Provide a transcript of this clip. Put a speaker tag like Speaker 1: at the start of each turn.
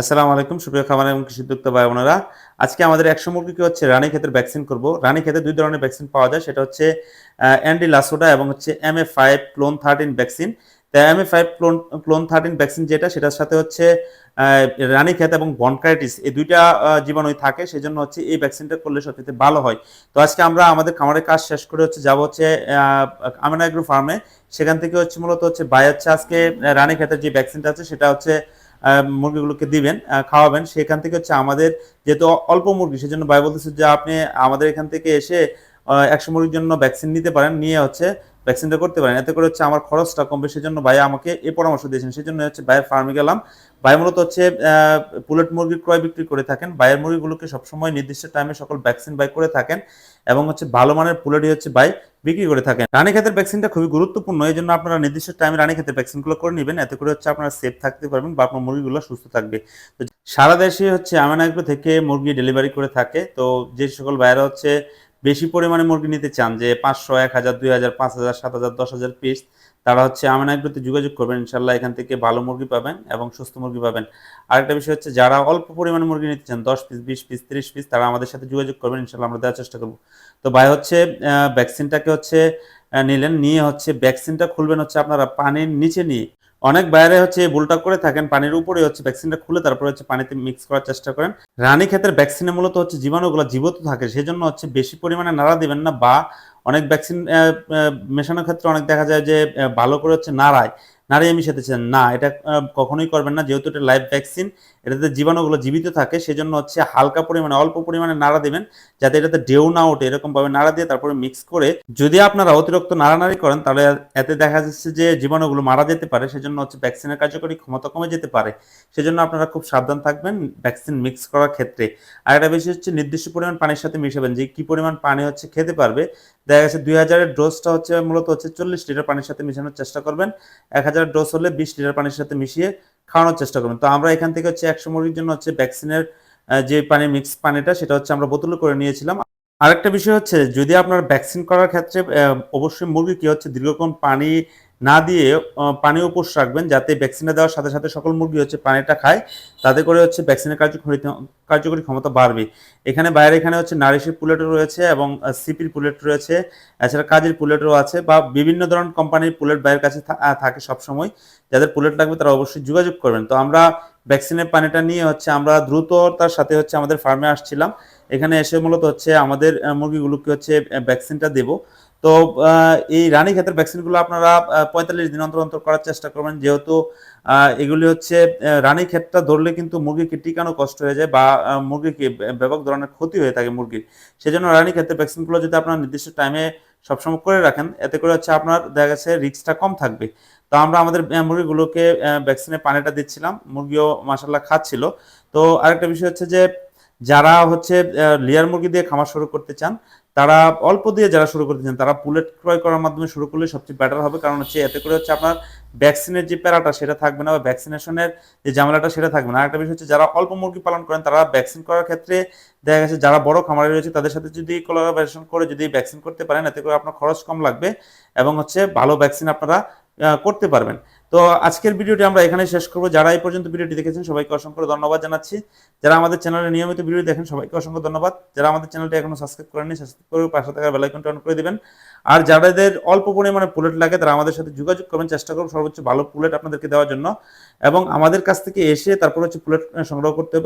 Speaker 1: আসসালামু আলাইকুম, সুপ্রিয় খামার এবং কৃষি উদ্যোক্তা ভাই বোনেরা। আজকে আমাদের একশো মুরগিকে হচ্ছে? রানী ক্ষেতের ভ্যাকসিন করব। রানী ক্ষেতে দুই ধরনের ভ্যাকসিন পাওয়া যায়। সেটা হচ্ছে অ্যান্ডি লাসোডা এবং হচ্ছে M A five clone thirteen vaccine তো M A five clone clone thirteen vaccine যেটা, সেটার সাথে হচ্ছে রানী ক্ষেত এবং বনক্রাইটিস এই দুইটা জীবাণুই থাকে। সেই জন্য হচ্ছে এই ভ্যাকসিনটা করলে সবচেয়ে ভালো হয়। তো আজকে আমরা আমাদের খামারের কাজ শেষ করে হচ্ছে যাব হচ্ছে আমেনা এগ্রো ফার্মে সেখান থেকে হচ্ছে মূলত হচ্ছে বাই হচ্ছে আজকে রানী ক্ষেতের যে ভ্যাকসিনটা আছে, সেটা হচ্ছে মুরগিগুলোকে দিবেন খাওয়াবেন। সেখান থেকে হচ্ছে আমাদের যেহেতু অল্প মুরগি, সেজন্য ভাই বলতেছে যে আপনি আমাদের এখান থেকে এসে একশো মুরগির জন্য ভ্যাকসিন নিতে পারেন। নিয়ে হচ্ছে ভ্যাকসিনটা করতে পারেন, এতে করে হচ্ছে আমার খরচটা কমবে সেজন্য ভাই আমাকে এই পরামর্শ দিয়েছেন। সেজন্য হচ্ছে ভাইয়ের ফার্মে গেলাম। ভাই মূলত হচ্ছে পুলেট মুরগি ক্রয় বিক্রি করে থাকেন। ভাইয়ের মুরগিগুলোকে সবসময় নির্দিষ্ট টাইমে সকল ভ্যাকসিন বাই করে থাকেন এবং হচ্ছে ভালো মানের পুলেটই হচ্ছে ভাই বিক্রি করে থাকেন। রানী ক্ষেতের ভ্যাকসিনটা খুবই গুরুত্বপূর্ণ এই জন্য আপনারা নির্দিষ্ট টাইমে রানী ক্ষেতের ভ্যাকসিনগুলো করে নেবেন। এতে করে হচ্ছে আপনারা সেফ থাকতে পারবেন বা আপনার মুরগিগুলো সুস্থ থাকবে। তো সারা দেশে হচ্ছে আমেনাগ্রো থেকে মুরগি ডেলিভারি করে থাকে। তো যে সকল ভাইয়েরা হচ্ছে বেশি পরিমাণে মুরগি নিতে চান যে পাঁচশো, এক হাজার, দুই হাজার, পাঁচ হাজার, সাত হাজার, দশ হাজার পিস তারা হচ্ছে আমেনাগ্রোতে যোগাযোগ করবেন। ইনশাল্লাহ এখান থেকে ভালো মুরগি পাবেন এবং সুস্থ মুরগি পাবেন। আরেকটা বিষয় হচ্ছে যারা অল্প পরিমাণে মুরগি নিতে চান, দশ পিস বিশ পিস তিরিশ পিস তারা আমাদের সাথে যোগাযোগ করবেন। ইনশাল্লাহ আমরা দেওয়ার চেষ্টা করব। তো ভাই হচ্ছে ভ্যাকসিনটাকে হচ্ছে নিলেন, নিয়ে হচ্ছে ভ্যাকসিনটা খুলবেন হচ্ছে আপনারা পানির নিচে নিয়ে। অনেক বাইরে হচ্ছে ভুলটা করে থাকেন, পানির উপরে হচ্ছে ভ্যাকসিনটা খুলে তারপরে হচ্ছে পানিতে মিক্স করার চেষ্টা করেন। রানী ক্ষেত্রে ভ্যাকসিনে মূলত হচ্ছে জীবাণুগুলো জীবত থাকে, সেজন্য হচ্ছে বেশি পরিমাণে নাড়া দিবেন না বা অনেক ভ্যাকসিন মেশানোর ক্ষেত্রে অনেক দেখা যায় যে ভালো করে হচ্ছে নাড়ায়। নাড়িয়ে মিশাতে চান না, এটা কখনোই করবেন না। যেহেতু এটা লাইভ ভ্যাকসিন এটাতে জীবাণুগুলো জীবিত থাকে, সেজন্য হচ্ছে হালকা পরিমাণে, অল্প পরিমাণে নাড়া দিবেন, যাতে এটাতে ঢেউ না ওঠে এরকম ভাবে নাড়া দিয়ে তারপরে মিক্স করে যদি আপনারা অতিরিক্ত নাড়ানাড়ি করেন, তাহলে এতে দেখা যাচ্ছে যে জীবাণুগুলো মারা যেতে পারে, সেজন্য হচ্ছে ভ্যাকসিনের কার্যকরী ক্ষমতা কমে যেতে পারে। সেজন্য আপনারা খুব সাবধান থাকবেন ভ্যাকসিন মিক্স করার ক্ষেত্রে। আর একটা বিষয় হচ্ছে, নির্দিষ্ট পরিমাণ পানির সাথে মিশাবেন, যে কি পরিমাণ পানি হচ্ছে খেতে পারবে দেখা গেছে দুই হাজারের ডোজটা হচ্ছে মূলত হচ্ছে চল্লিশ লিটার পানির সাথে মিশানোর চেষ্টা করবেন। এক হাজার ডোজ হলে বিশ লিটার পানির সাথে মিশিয়ে খাওয়ানোর চেষ্টা করবেন। তো আমরা এখান থেকে হচ্ছে একশো মুরগির জন্য হচ্ছে ভ্যাকসিনের যে পানি মিক্স পানিটা, সেটা হচ্ছে আমরা বোতল করে নিয়েছিলাম। আরেকটা বিষয় হচ্ছে, যদি আপনার ভ্যাকসিন করার ক্ষেত্রে অবশ্যই মুরগি কি হচ্ছে দীর্ঘক্ষণ পানি না দিয়ে পানি উপোস রাখবেন যাতে ভ্যাকসিনটা দেওয়ার সাথে সাথে সকল মুরগি হচ্ছে পানিটা খায়। তাতে করে হচ্ছে ভ্যাকসিনের কার্যকরী কার্যকরী ক্ষমতা বাড়বে। এখানে বাইরে এখানে হচ্ছে নারিশের পুলেটও রয়েছে এবং সিপির পুলেট রয়েছে। এছাড়া কাজের পুলেটও আছে বা বিভিন্ন ধরনের কোম্পানির পুলেট বাইরের কাছে থাকে সবসময়। যাদের পুলেট লাগবে তারা অবশ্যই যোগাযোগ করবেন। তো আমরা ভ্যাকসিনের পানিটা নিয়ে হচ্ছে আমরা দ্রুততার সাথে হচ্ছে আমাদের ফার্মে আসছিলাম। এখানে এসে মূলত হচ্ছে আমাদের মুরগিগুলোকে হচ্ছে ভ্যাকসিনটা দেব। তো এই রানী ক্ষেতের ভ্যাকসিনগুলো আপনারা পঁয়তাল্লিশ দিন অন্তর অন্তর করার চেষ্টা করবেন। যেহেতু এগুলি হচ্ছে রানী ক্ষেতটা ধরলে কিন্তু মুরগিকে টিকানো কষ্ট হয়ে যায় বা মুরগিকে ব্য- ব্যাপক ধরনের ক্ষতি হয়ে থাকে মুরগির। সেজন্য রানী ক্ষেতের ভ্যাকসিনগুলো যদি আপনারা নির্দিষ্ট টাইমে সবসময় করে রাখেন, এতে করে হচ্ছে আপনার দেখা গেছে রিস্কটা কম থাকবে। তো আমরা আমাদের মুরগিগুলোকে ভ্যাকসিনের পানিটা দিচ্ছিলাম, মুরগিও মাসাল্লাহ খাচ্ছিল। তো আরেকটা বিষয় হচ্ছে যে, যারা হচ্ছে লেয়ার মুরগি দিয়ে খামার শুরু করতে চান তারা অল্প দিয়ে যারা শুরু করতে চান তারা পুলেট ক্রয় করার মাধ্যমে শুরু করলে সবচেয়ে বেটার হবে। কারণ হচ্ছে এতে করে হচ্ছে আপনার ভ্যাকসিনের যে প্যারাটা সেটা থাকবে না বা ভ্যাকসিনেশনের যে ঝামেলাটা সেটা থাকবে না। আরেকটা বিষয় হচ্ছে যারা অল্প মুরগি পালন করেন, তারা ভ্যাকসিন করার ক্ষেত্রে দেখা গেছে যারা বড় খামারে রয়েছে, তাদের সাথে যদি কোলাবোরেশন করে যদি ভ্যাকসিন করতে পারেন, এতে করে আপনার খরচ কম লাগবে এবং হচ্ছে ভালো ভ্যাকসিন আপনারা করতে পারবেন। তো আজকের ভিডিওটি আমরা এখানে শেষ করব। যারা এই পর্যন্ত ভিডিওটি দেখেছেন, সবাইকে অসংখ্য ধন্যবাদ জানাচ্ছি। যারা আমাদের চ্যানেলে নিয়মিত ভিডিও দেখেন, সবাইকে অসংখ্য ধন্যবাদ। যারা আমাদের চ্যানেলটি এখনও সাবস্ক্রাইব করেনি সাবস্ক্রাইব করে পাশে থাকা বেলাইকনটা অন করে দেবেন। আর যাদের অল্প পরিমাণে পুলেট লাগে, তারা আমাদের সাথে যোগাযোগ করবেন চেষ্টা করুন সর্বোচ্চ ভালো পুলেট আপনাদেরকে দেওয়ার জন্য। এবং আমাদের কাছ থেকে এসে তারপর হচ্ছে পুলেট সংগ্রহ করতে হবে।